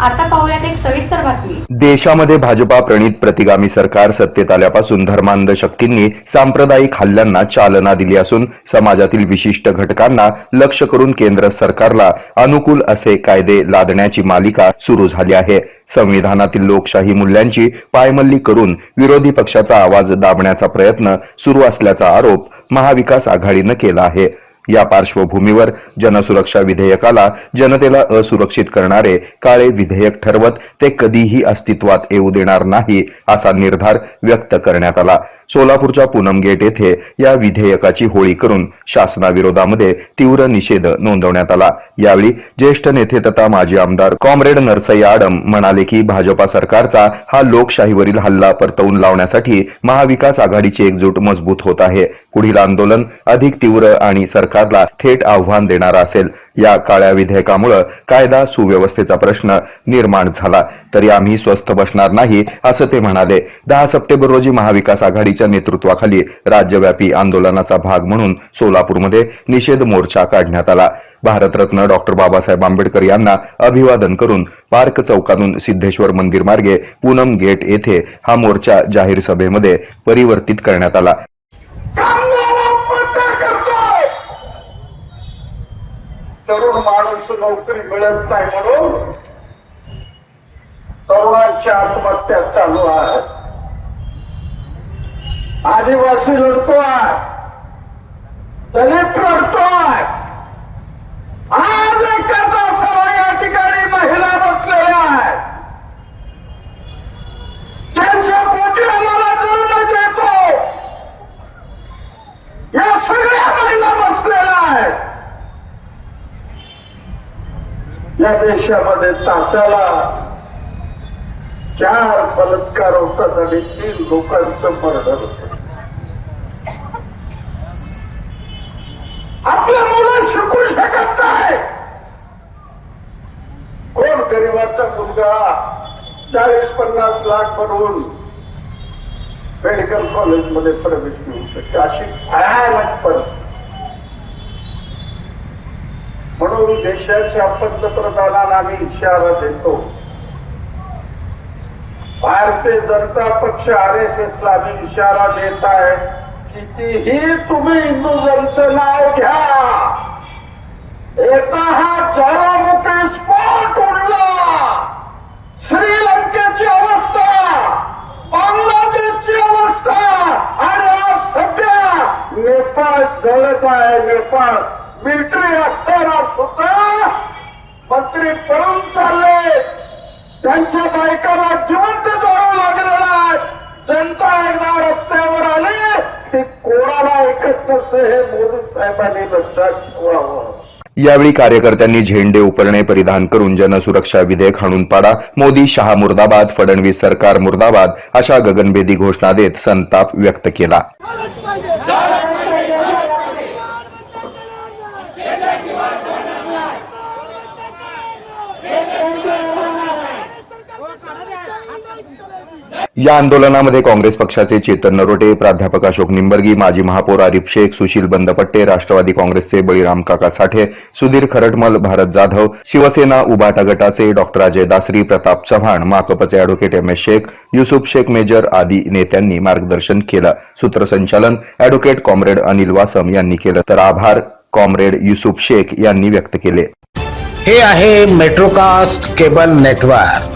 आता पाहूयात एक सविस्तर बातमी. देशामध्ये भाजपा प्रणित प्रतिगामी सरकार सत्तेत आल्यापासून धर्मांध शक्तींनी सांप्रदायिक हल्ल्यांना चालना दिली असून समाजातील विशिष्ट घटकांना लक्ष करून केंद्र सरकारला अनुकूल असे कायदे लादण्याची मालिका सुरू झाली आहे. संविधानातील लोकशाही मूल्यांची पायमल्ली करून विरोधी पक्षाचा आवाज दाबण्याचा प्रयत्न सुरू असल्याचा आरोप महाविकास आघाडीनं केला आहे. या पार्श्वभूमीवर जनसुरक्षा विधेयकाला जनतेला असुरक्षित करणारे काळे विधेयक ठरवत ते कधीही अस्तित्वात येऊ देणार नाही असा निर्धार व्यक्त करण्यात आला. सोलापूरच्या पूनम गेट येथे या विधेयकाची होळी करून शासनाविरोधामध्ये तीव्र निषेध नोंदवण्यात आला. यावेळी ज्येष्ठ नेते तथा माजी आमदार कॉम्रेड नरसय्या आडम म्हणाले की भाजपा सरकारचा हा लोकशाहीवरील हल्ला परतवून लावण्यासाठी महाविकास आघाडीची एकजूट मजबूत होत आहे. पुढील आंदोलन अधिक तीव्र आणि सरकारला थेट आव्हान देणारा असेल. या काळ्या विधेयकामुळे कायदा सुव्यवस्थेचा प्रश्न निर्माण झाला. तरी आम्ही स्वस्थ बसणार नाही असं ते म्हणाले. दहा सप्टेंबर रोजी महाविकास आघाडीच्या नेतृत्वाखाली राज्यव्यापी आंदोलनाचा भाग म्हणून सोलापूरमध्ये निषेध मोर्चा काढण्यात आला. भारतरत्न डॉक्टर बाबासाहेब आंबेडकर यांना अभिवादन करून पार्क चौकातून सिद्धेश्वर मंदिर मार्गे पूनम गेट येथे हा मोर्चा जाहीर सभेमध्ये परिवर्तित करण्यात आला. तरुण माणूस नोकरी मिळत नाही म्हणून तरुणांची आत्महत्या चालू आहे. आदिवासी लढतोय दलित लढतोय आज एका तासाला या ठिकाणी महिला बसलेल्या आहेत ज्यांच्या पोटी आम्हाला जन्म देतो या सगळ्या महिला बसलेल्या आहेत या देशामध्ये तासाला चार बलात्कार होतात आणि तीन लोकांचं मर्डर होत. आपल्या मुलं शिकू शकत नाही. कोण गरीबाचा मुलगा चाळीस पन्नास लाख भरून मेडिकल कॉलेजमध्ये प्रवेश घेऊ शकते? अशी भयानक परिस्थिती. म्हणून देशाच्या पंतप्रधानांना आम्ही इशारा देतो. भारतीय जनता पक्ष आर एस एस ला आम्ही इशारा देत आहे कितीही तुम्ही हिंदुजनचं नाव घ्या. येता हा ज्वालामुखी स्फोट उडला. श्रीलंकेची अवस्था बांगलादेशची अवस्था आणि आज सध्या नेपाळ जळत आहे नेपाळ. मिलिटरी असताना सुद्धा मंत्री पळून चालले. त्यांच्या बायकाला जिवंत जावं लागलेलं आहे. जनता एकदा रस्त्यावर आली. ते कोणाला ऐकत नसते हे मोदी साहेबांनी लक्षात ठेवावं. यावेळी कार्यकर्त्यांनी झेंडे उपरणे परिधान करून जनसुरक्षा विधेयक हाणून पाडा. मोदी शहा मुर्दाबाद फडणवीस सरकार मुर्दाबाद अशा गगनभेदी घोषणा देत संताप व्यक्त केला. या आंदोलनामध्ये काँग्रेस पक्षाचे चेतन नरोटे प्राध्यापक अशोक निंबर्गी माजी महापौर आरिफ शेख सुशील बंदपट्टे राष्ट्रवादी काँग्रेसचे बळीराम काका साठे सुधीर खरटमल भारत जाधव शिवसेना उभाटा गटाचे doctor Ajay Dasari Pratap Chavan माकपचे advocate M. S. Shaikh Yusuf Shaikh major आदी नेत्यांनी मार्गदर्शन केलं. सूत्रसंचालन अॅडव्होकेट कॉम्रेड अनिल वासम यांनी केलं. तर आभार कॉम्रेड युसुफ शेख यांनी व्यक्त केले. हे आहे मेट्रोकास्ट केबल नेटवर्क.